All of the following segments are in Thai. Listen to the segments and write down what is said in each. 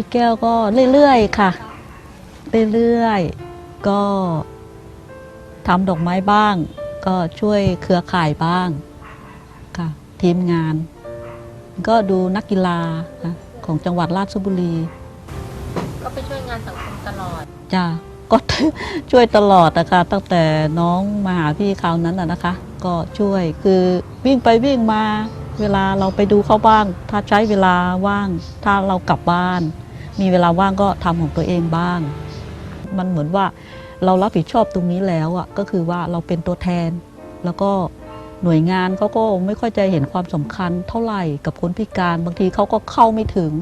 พี่แก้วก็เรื่อยๆค่ะ เรื่อยๆ ก็ทำดอกไม้บ้าง ก็ช่วยเครือข่ายบ้างค่ะ ทีมงาน ก็ดูนักกีฬาค่ะของจังหวัดราชบุรี ก็ไปช่วยงานสังคมตลอดจ้ะก็ช่วยตลอดนะคะ ตั้งแต่น้องมาหาพี่คราวนั้นนะนะคะ ก็ช่วยคือวิ่งไปวิ่งมาเวลาเราไปดูเขาบ้าง ถ้าใช้เวลาว่าง ถ้าเรากลับบ้าน มีเวลาว่างก็ทำของตัวเองบ้าง มันเหมือนว่าเรารับผิดชอบตรงนี้แล้วอะก็คือว่าเราเป็นตัวแทน แล้วก็หน่วยงานเขาก็ไม่ค่อยจะเห็นความสำคัญเท่าไหร่กับคนพิการ บางทีเขาก็เข้าไม่ถึง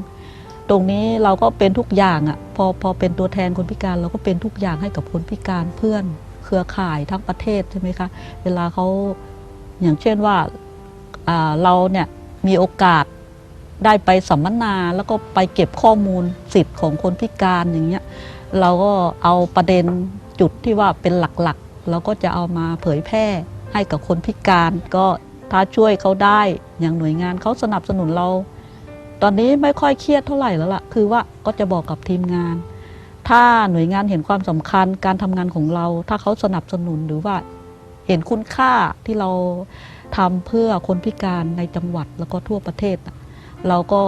ตรงนี้เราก็เป็นทุกอย่างอะ่ะพอพอเป็นตัวแทนคนพิการเราก็เป็นทุกอย่างให้กับคนพิการเพื่อนเครือข่ายทั้งประเทศใช่ไหมคะเวลาเขาอย่างเช่นว่าเราเนี่ยมีโอกาส ได้ไปสัมมนาแล้วก็ไปเก็บข้อมูลสิทธิ์ของคนพิการอย่างเงี้ยเราก็เอาประเด็นจุดที่ว่าเป็นหลักๆ เราก็จะเอามาเผยแพร่ให้กับคนพิการก็ถ้าช่วยเขาได้อย่างหน่วยงานเขาสนับสนุนเรา ตอนนี้ไม่ค่อยเครียดเท่าไหร่แล้วล่ะ คือว่าก็จะบอกกับทีมงาน ถ้าหน่วยงานเห็นความสำคัญการทำงานของเรา ถ้าเขาสนับสนุนหรือว่าเห็นคุณค่าที่เราทำเพื่อคนพิการในจังหวัดแล้วก็ทั่วประเทศน่ะ เราก็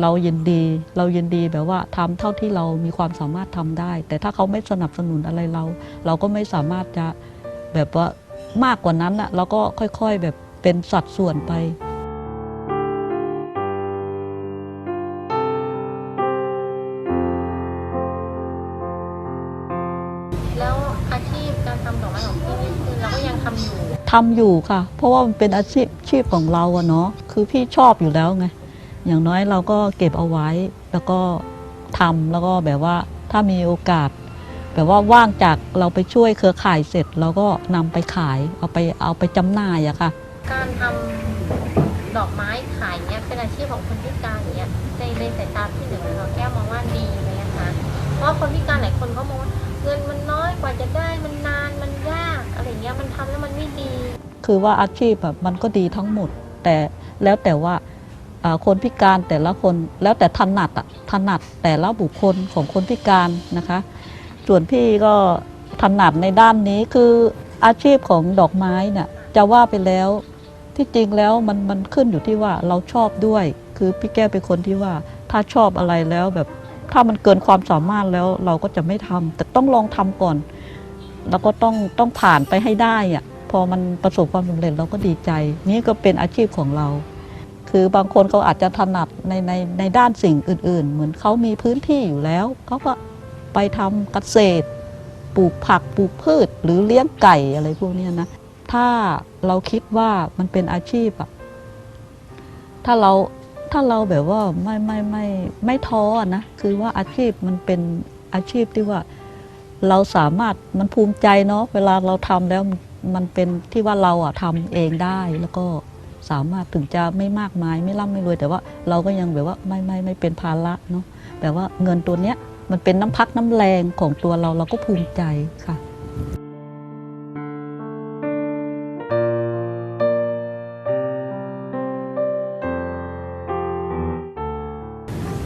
เรายินดีเรายินดีแบบว่าทำเท่าที่เรามีความสามารถทำได้ แต่ถ้าเขาไม่สนับสนุนอะไรเรา เราก็ไม่สามารถจะแบบว่ามากกว่านั้นอะเราก็ค่อยๆแบบเป็นสัดส่วนไปแล้วอาชีพการทำดอกไม้ของพี่นี่คือเราก็ยังทำอยู่ทำอยู่ค่ะ เพราะว่ามันเป็นอาชีพชีพของเราอะเนาะคือพี่ชอบอยู่แล้วไง อย่างน้อยเราก็เก็บเอาไว้แล้วก็ทำแล้วก็แบบว่าถ้ามีโอกาส แบบว่าว่างจากเราไปช่วยเครือข่ายเสร็จเราก็นำไปขายเอาไปเอาไปจำหน่ายอะค่ะ การทำดอกไม้ขายเนี้ยเป็นอาชีพของคนพิการอย่างเนี้ยในในสายตาพี่หนึ่งเราแก้วมองว่าดีไหมนะคะเพราะว่าคนพิการหลายคนเขามองว่าเงินมันน้อยกว่าจะได้มันนานมันยากอะไรเงี้ยมันทำแล้วมันไม่ดี คือว่าอาชีพแบบมันก็ดีทั้งหมด แต่แล้วแต่ว่าอ่า คนพิการแต่ละคนแล้วแต่ถนัดอะถนัดแต่ละบุคคลของคนพิการนะคะ ส่วนพี่ก็ถนัดในด้านนี้คืออาชีพของดอกไม้เนี่ยจะว่าไปแล้วที่จริงแล้วมันมันขึ้นอยู่ที่ว่าเราชอบด้วย คือพี่แก้วเป็นคนที่ว่าถ้าชอบอะไรแล้วแบบถ้ามันเกินความสามารถแล้วเราก็จะไม่ทำแต่ต้องลองทำก่อน แล้วก็ต้องต้องผ่านไปให้ได้อะพอมันประสบความสำเร็จเราก็ดีใจ นี่ก็เป็นอาชีพของเรา คือบางคนเขาอาจจะถนัดในในในด้านสิ่งอื่น ๆ เหมือนเขามีพื้นที่อยู่แล้ว เขาก็ไปทำเกษตร ปลูกผักปลูกพืช หรือเลี้ยงไก่อะไรพวกนี้นะ ถ้าเราคิดว่ามันเป็นอาชีพอะถ้าเราถ้าเราแบบว่าไม่ไม่ไม่ไม่ท้อนะ คือว่าอาชีพมันเป็นอาชีพที่ว่าเราสามารถมันภูมิใจเนาะเวลาเราทำแล้วมันมันเป็นที่ว่าเราอะทำเองได้แล้วก็ สามารถถึงจะไม่มากมายไม่ร่ำไม่รวย แต่ว่าเราก็ยังแบบว่าไม่ไม่ไม่เป็นภาระเนาะแบบว่าเงินตัวเนี้ยมันเป็นน้ำพักน้ำแรงของตัวเราเราก็ภูมิใจค่ะ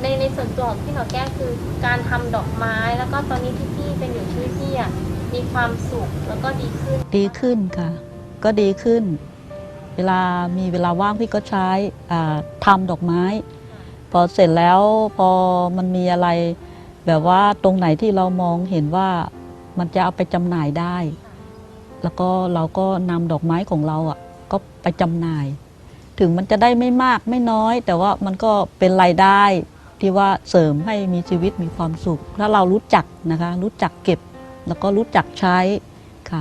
ในในส่วนตัวของพี่หนอแก้วคือการทำดอกไม้ แล้วก็ตอนนี้ที่พี่เป็นอยู่ชีวิตพี่อะมีความสุขแล้วก็ดีขึ้น ดีขึ้นค่ะ ก็ดีขึ้น เวลามีเวลาว่างพี่ก็ใช้ทำดอกไม้ พอเสร็จแล้วพอมันมีอะไร แบบว่าตรงไหนที่เรามองเห็นว่ามันจะเอาไปจำหน่ายได้ แล้วก็เราก็นำดอกไม้ของเราอะก็ไปจำหน่าย ถึงมันจะได้ไม่มากไม่น้อย แต่ว่ามันก็เป็นรายได้ที่ว่าเสริมให้มีชีวิตมีความสุข ถ้าเรารู้จักนะคะ รู้จักเก็บแล้วก็รู้จักใช้ค่ะ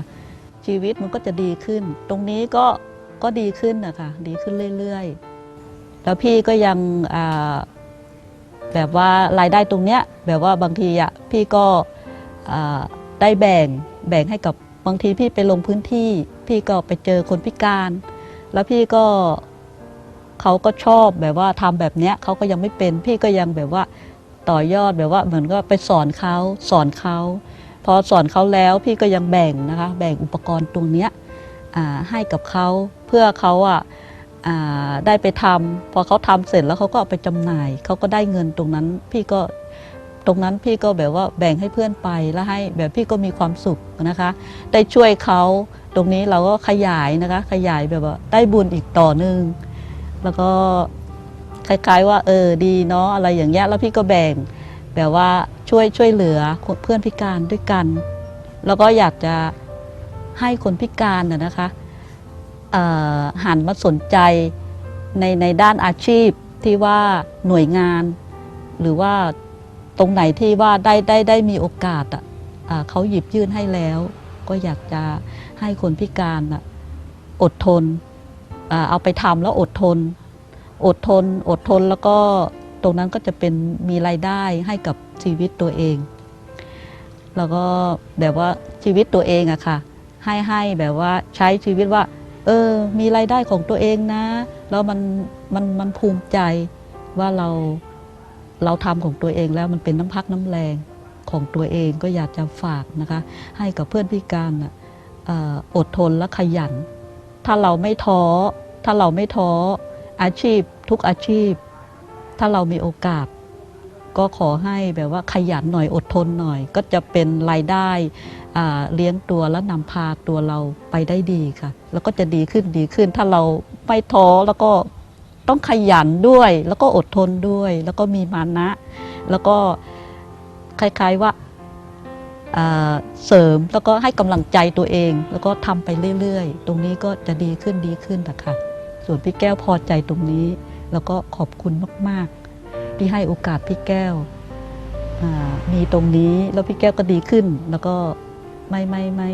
ชีวิตมันก็จะดีขึ้น ตรงนี้ก็ ก็ดีขึ้นนะคะดีขึ้นเรื่อยๆ แล้วพี่ก็ยังแบบว่ารายได้ตรงเนี้ยแบบว่าบางทีอะพี่ก็ได้แบ่งแบ่งให้กับบางทีพี่ไปลงพื้นที่ พี่ก็ไปเจอคนพิการ แล้วพี่ก็เขาก็ชอบแบบว่าทำแบบเนี้ยเขาก็ยังไม่เป็น พี่ก็ยังแบบว่าต่อยอดแบบว่าเหมือนก็ไปสอนเขาสอนเขาพอสอนเขาแล้วพี่ก็ยังแบ่งนะคะ แบ่งอุปกรณ์ตรงเนี้ยให้กับเขา เพื่อเขาอะได้ไปทำพอเขาทำเสร็จแล้วเขาก็เอาไปจำหน่ายเขาก็ได้เงินตรงนั้นพี่ก็ตรงนั้นพี่ก็แบบว่าแบ่งให้เพื่อนไปแล้วให้แบบพี่ก็มีความสุขนะคะ ได้ช่วยเขาตรงนี้เราก็ขยายนะคะ ขยายแบบว่าได้บุญอีกต่อหนึ่งแล้วก็คล้ายๆ ว่าเออดีเนาะอะไรอย่างเงี้ยแล้วพี่ก็แบ่งแบบว่าช่วยช่วยเหลือเพื่อนพิการด้วยกัน แล้วก็อยากจะให้คนพิการนะนะคะ หันมาสนใจในในด้านอาชีพที่ว่าหน่วยงาน หรือว่าตรงไหนที่ว่าได้ได้ได้มีโอกาสอะเขาหยิบยื่นให้แล้ว ก็อยากจะให้คนพิการอะอดทนอเอาไปทำแล้วอดทน อดทน อดทนแล้วก็ตรงนั้นก็จะเป็นมีรายได้ให้กับชีวิตตัวเอง แล้วก็แบบว่าชีวิตตัวเองอะค่ะ ให้ให้แบบว่าใช้ชีวิตว่า เออ มีรายได้ของตัวเองนะ แล้วมันมันมันภูมิใจว่าเราเราทำของตัวเองแล้วมันเป็นน้ำพักน้ำแรงของตัวเองก็อยากจะฝากนะคะ ให้กับเพื่อนพิการน่ะอดทนและขยัน ถ้าเราไม่ท้อถ้าเราไม่ท้ออาชีพทุกอาชีพ ถ้าเรามีโอกาส ก็ขอให้แบบว่าขยันหน่อยอดทนหน่อย ก็จะเป็นรายได้ เลี้ยงตัวและนำพาตัวเราไปได้ดีค่ะ แล้วก็จะดีขึ้นดีขึ้น ถ้าเราไม่ท้อแล้วก็ต้องขยันด้วย แล้วก็อดทนด้วย แล้วก็มีมานะ แล้วก็คล้ายๆว่าอ่าเสริมแล้วก็ให้กำลังใจตัวเอง แล้วก็ทำไปเรื่อย ๆ ตรงนี้ก็จะดีขึ้นดีขึ้นนะคะส่วนพี่แก้วพอใจตรงนี้ แล้วก็ขอบคุณมากๆ ที่ให้โอกาสพี่แก้วมีตรงนี้แล้วพี่แก้วก็ดีขึ้นแล้วก็ ไม่ไม่ไม่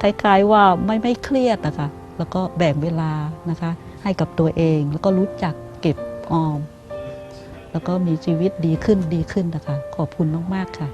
คล้ายๆว่าไม่ไม่เครียดนะคะแล้วก็แบ่งเวลานะคะ ให้กับตัวเองแล้วก็รู้จักเก็บออม แล้วก็มีชีวิตดีขึ้นดีขึ้นนะคะ ขอบคุณมาก ๆ ค่ะ